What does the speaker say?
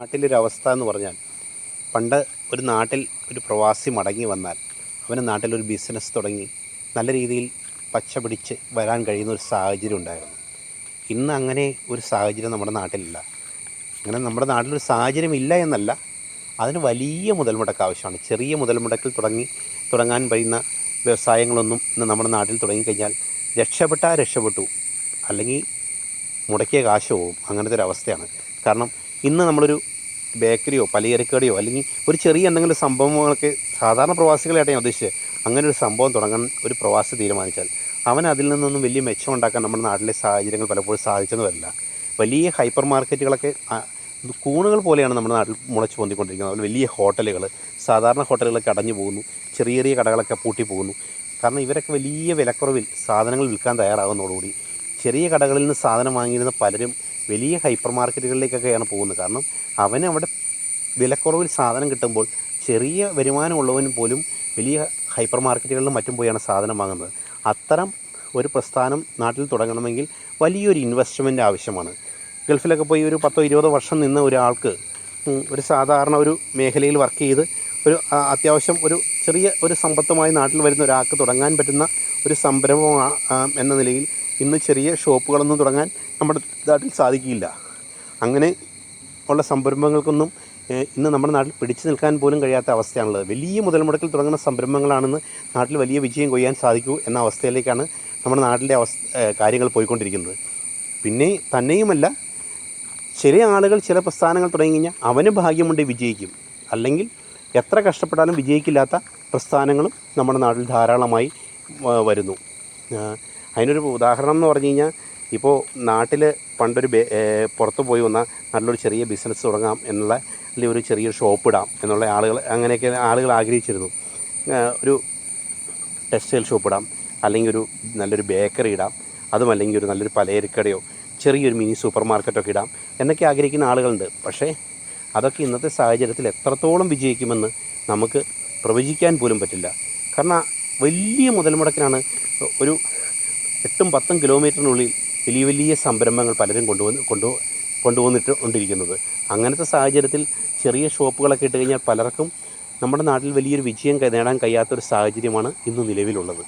നാട്ടിലൊരു അവസ്ഥ എന്ന് പറഞ്ഞാൽ പണ്ട് ഒരു നാട്ടിൽ ഒരു പ്രവാസി മടങ്ങി വന്നാൽ അവന് നാട്ടിലൊരു ബിസിനസ് തുടങ്ങി നല്ല രീതിയിൽ പച്ച പിടിച്ച് വരാൻ കഴിയുന്ന ഒരു സാഹചര്യം ഉണ്ടായിരുന്നു. ഇന്ന് അങ്ങനെ ഒരു സാഹചര്യം നമ്മുടെ നാട്ടിലില്ല. അങ്ങനെ നമ്മുടെ നാട്ടിലൊരു സാഹചര്യം ഇല്ല എന്നല്ല അതിന് വലിയ മുതൽമുടക്ക് ആവശ്യമാണ്. ചെറിയ മുതൽമുടക്കിൽ തുടങ്ങി തുടങ്ങാൻ കഴിയുന്ന വ്യവസായങ്ങളൊന്നും ഇന്ന് നമ്മുടെ നാട്ടിൽ തുടങ്ങിക്കഴിഞ്ഞാൽ രക്ഷപ്പെട്ടാൽ രക്ഷപ്പെട്ടു അല്ലെങ്കിൽ മുടക്കിയ കാശ് പോവും അങ്ങനത്തെ ഒരു അവസ്ഥയാണ്. കാരണം ഇന്ന് നമ്മളൊരു ബേക്കറിയോ പലചരക്കടിയോ അല്ലെങ്കിൽ ഒരു ചെറിയ എന്തെങ്കിലും സംഭവങ്ങളൊക്കെ സാധാരണ പ്രവാസികളായിട്ട് ഞാൻ ഉദ്ദേശിച്ചത്. അങ്ങനെ ഒരു സംഭവം തുടങ്ങാൻ ഒരു പ്രവാസി തീരുമാനിച്ചാൽ അവൻ അതിൽ നിന്നൊന്നും വലിയ മെച്ചം ഉണ്ടാക്കാൻ നമ്മുടെ നാട്ടിലെ സാഹചര്യങ്ങൾ പലപ്പോഴും സാധിച്ചെന്ന് വരില്ല വലിയ ഹൈപ്പർ മാർക്കറ്റുകളൊക്കെ കൂണുകൾ പോലെയാണ് നമ്മുടെ നാട്ടിൽ മുളച്ചു പൊന്തിക്കൊണ്ടിരിക്കുന്നത്. അതുപോലെ വലിയ ഹോട്ടലുകൾ സാധാരണ ഹോട്ടലുകളൊക്കെ അടഞ്ഞു പോകുന്നു. ചെറിയ ചെറിയ കടകളൊക്കെ പൂട്ടി പോകുന്നു. കാരണം ഇവരൊക്കെ വലിയ വിലക്കുറവിൽ സാധനങ്ങൾ വിൽക്കാൻ തയ്യാറാകുന്നതോടുകൂടി ചെറിയ കടകളിൽ നിന്ന് സാധനം വാങ്ങിയിരുന്ന പലരും വലിയ ഹൈപ്പർ മാർക്കറ്റുകളിലേക്കൊക്കെയാണ് പോകുന്നത്. കാരണം അവന് അവിടെ വിലക്കുറവിൽ സാധനം കിട്ടുമ്പോൾ ചെറിയ വരുമാനമുള്ളവനും പോലും വലിയ ഹൈപ്പർ മാർക്കറ്റുകളിലും മറ്റും പോയാണ് സാധനം വാങ്ങുന്നത്. അത്തരം ഒരു പ്രസ്ഥാനം നാട്ടിൽ തുടങ്ങണമെങ്കിൽ വലിയൊരു ഇൻവെസ്റ്റ്മെന്റ് ആവശ്യമാണ്. ഗൾഫിലൊക്കെ പോയി ഒരു പത്തോ ഇരുപതോ വർഷം നിന്ന ഒരാൾക്ക് ഒരു സാധാരണ ഒരു മേഖലയിൽ വർക്ക് ചെയ്ത് ഒരു അത്യാവശ്യം ഒരു ചെറിയ ഒരു സമ്പത്തുമായി നാട്ടിൽ വരുന്ന ഒരാൾക്ക് തുടങ്ങാൻ പറ്റുന്ന ഒരു സംരംഭം ആ- ആ, എന്ന നിലയിൽ ഇന്ന് ചെറിയ ഷോപ്പുകളൊന്നും തുടങ്ങാൻ നമ്മുടെ നാട്ടിൽ സാധിക്കില്ല. അങ്ങനെ ഉള്ള സംരംഭങ്ങൾക്കൊന്നും ഇന്ന് നമ്മുടെ നാട്ടിൽ പിടിച്ചു നിൽക്കാൻ പോലും കഴിയാത്ത അവസ്ഥയാണുള്ളത്. വലിയ മുതൽ മുടക്കിൽ തുടങ്ങുന്ന സംരംഭങ്ങളാണെന്ന് നാട്ടിൽ വലിയ വിജയം കൊയ്യാൻ സാധിക്കൂ എന്ന അവസ്ഥയിലേക്കാണ് നമ്മുടെ നാട്ടിലെ അവസ്ഥ കാര്യങ്ങൾ പോയിക്കൊണ്ടിരിക്കുന്നത്. പിന്നെ തന്നെയുമല്ല ചില ആളുകൾ ചില പ്രസ്ഥാനങ്ങൾ തുടങ്ങി കഴിഞ്ഞാൽ അവന് ഭാഗ്യമുണ്ട് വിജയിക്കും. അല്ലെങ്കിൽ എത്ര കഷ്ടപ്പെട്ടാലും വിജയിക്കില്ലാത്ത പ്രസ്ഥാനങ്ങളും നമ്മുടെ നാട്ടിൽ ധാരാളമായി വരുന്നു. അതിനൊരു ഉദാഹരണം എന്ന് പറഞ്ഞു കഴിഞ്ഞാൽ ഇപ്പോൾ നാട്ടിൽ പണ്ടൊരു പുറത്ത് പോയി വന്ന നല്ലൊരു ചെറിയ ബിസിനസ് തുടങ്ങാം എന്നുള്ള അല്ലെങ്കിൽ ഒരു ചെറിയൊരു ഷോപ്പ് ഇടാം എന്നുള്ള ആളുകൾ അങ്ങനെയൊക്കെ ആളുകൾ ആഗ്രഹിച്ചിരുന്നു. ഒരു ടെക്സ്റ്റൈൽ ഷോപ്പ് ഇടാം അല്ലെങ്കിൽ ഒരു നല്ലൊരു ബേക്കറി ഇടാം അതും അല്ലെങ്കിൽ ഒരു നല്ലൊരു പലചരക്കടയോ ചെറിയൊരു മിനി സൂപ്പർ മാർക്കറ്റൊക്കെ ഇടാം എന്നൊക്കെ ആഗ്രഹിക്കുന്ന ആളുകളുണ്ട്. പക്ഷേ അതൊക്കെ ഇന്നത്തെ സാഹചര്യത്തിൽ എത്രത്തോളം വിജയിക്കുമെന്ന് നമുക്ക് പ്രവചിക്കാൻ പോലും പറ്റില്ല. കാരണം വലിയ മുതൽ മുടക്കിനാണ് ഒരു എട്ടും പത്തും കിലോമീറ്ററിനുള്ളിൽ വലിയ വലിയ സംരംഭങ്ങൾ പലരും കൊണ്ടുവന്ന് കൊണ്ടു കൊണ്ടുവന്നിട്ട് കൊണ്ടിരിക്കുന്നത്. അങ്ങനത്തെ സാഹചര്യത്തിൽ ചെറിയ ഷോപ്പുകളൊക്കെ ഇട്ട് കഴിഞ്ഞാൽ പലർക്കും നമ്മുടെ നാട്ടിൽ വലിയൊരു വിജയം നേടാൻ കഴിയാത്തൊരു സാഹചര്യമാണ് ഇന്ന് നിലവിലുള്ളത്.